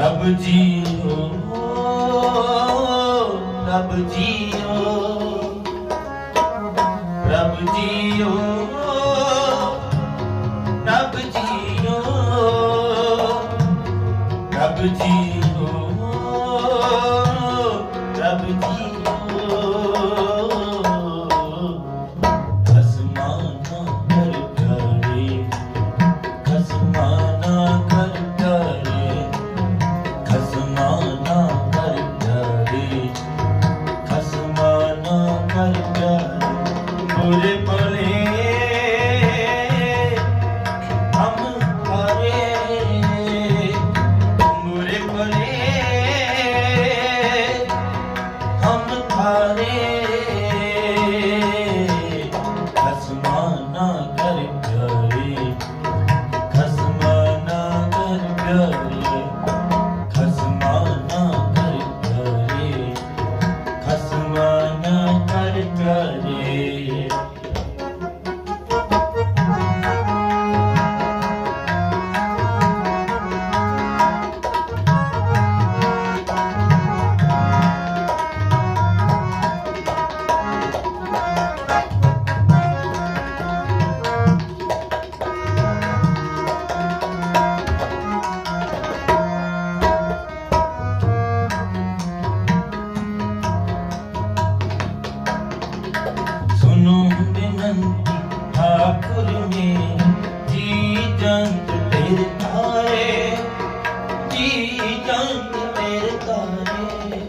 ਰੱਬ ਜੀਓ ਰੱਬ ਜੀਓ। ਰੱਬ ਜੀਓ ਰੱਬ ਜੀਓ। ਰੱਬ ਜੀਓ। বলে ਮੇਰੇ ਤਾਰੇ ਜੀ ਚੰਦ ਮੇਰੇ ਤਾਰੇ।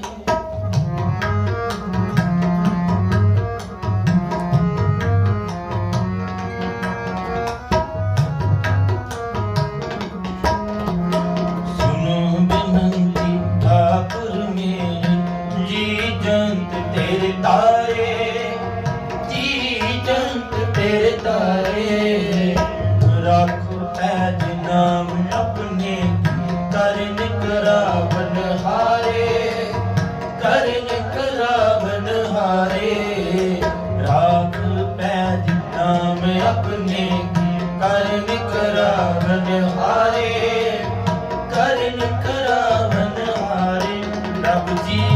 ਤਾਰੇ ਜੀ ਚੰਦ ਤੇਰੇ ਤਾਰੇ। ਰੱਖ ਨਾਮ ਆਪਣੇ ਕਰਨ ਕਰਾਵਨ ਹਾਰੇ ਕਰਨ ਕਰਾਵਨ ਹਾਰੇ। ਰਾਖ ਪੈਜ ਨਾਮ ਆਪਣੇ ਕਰਨ ਕਰਾਵਨ ਹਾਰੇ ਕਰਨ ਕਰਾਵਨ ਹਾਰੇ। ਰੱਬ ਜੀਓ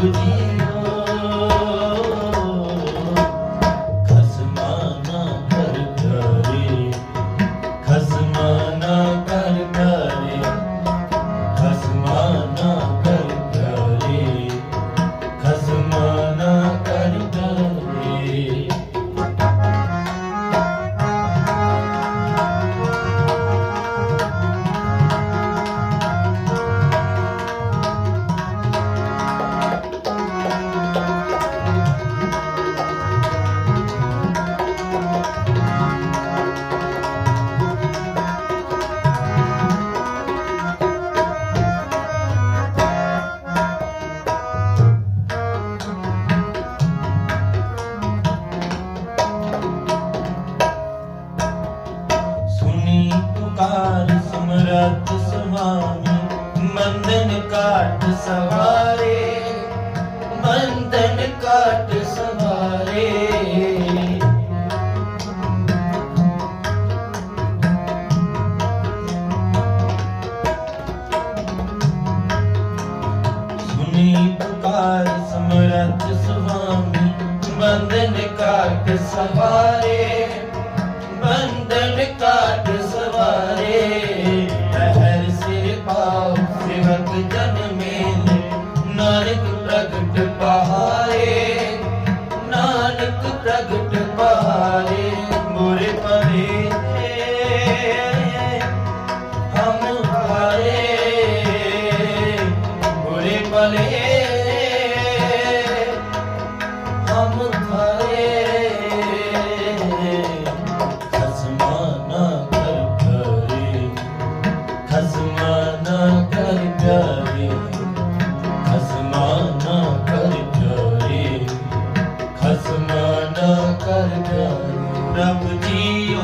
বুঝিয়ে ਸੁਨੀ ਪੁਕਾਰ ਸਮਰੱਥ ਸੁਹਾਮੀ ਮੰਦਨ ਕਾਟ ਸਵਾਰੇ, ਮੰਦਨ ਕਾਟ ਸਵਾਰੇ। ਸੁਨੀ ਪੁਕਾਰ ਸਮਰੱਥ ਸੁਹਾਮੀ ਬੰਧਨ ਕਾਟ ਸਵਾਰੇ। ਜਨ ਮੇਲੇ ਨਾਨਕ ਪ੍ਰਗਟ ਪਹਾਰੇ ਨਾਨਕ ਪ੍ਰਗਟ ਪਹਾਰੇ ਰੱਬ ਜੀਓ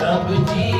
ਰੱਬ ਜੀ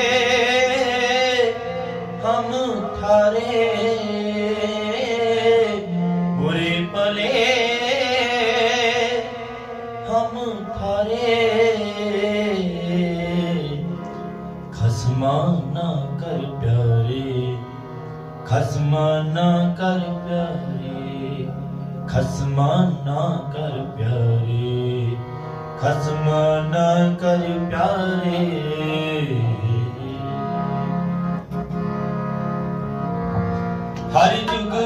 ਹਾਰੇ ਖਸਮਾ ਨਾ ਕਰ ਪਿਆਰੇ, ਖਸਮਾ ਨਾ ਕਰ ਪਿਆਰੇ, ਖਸਮਾ ਨਾ ਕਰ ਪਿਆਰੇ, ਖਸਮਾ ਨਾ ਕਰ ਪਿਆਰੇ।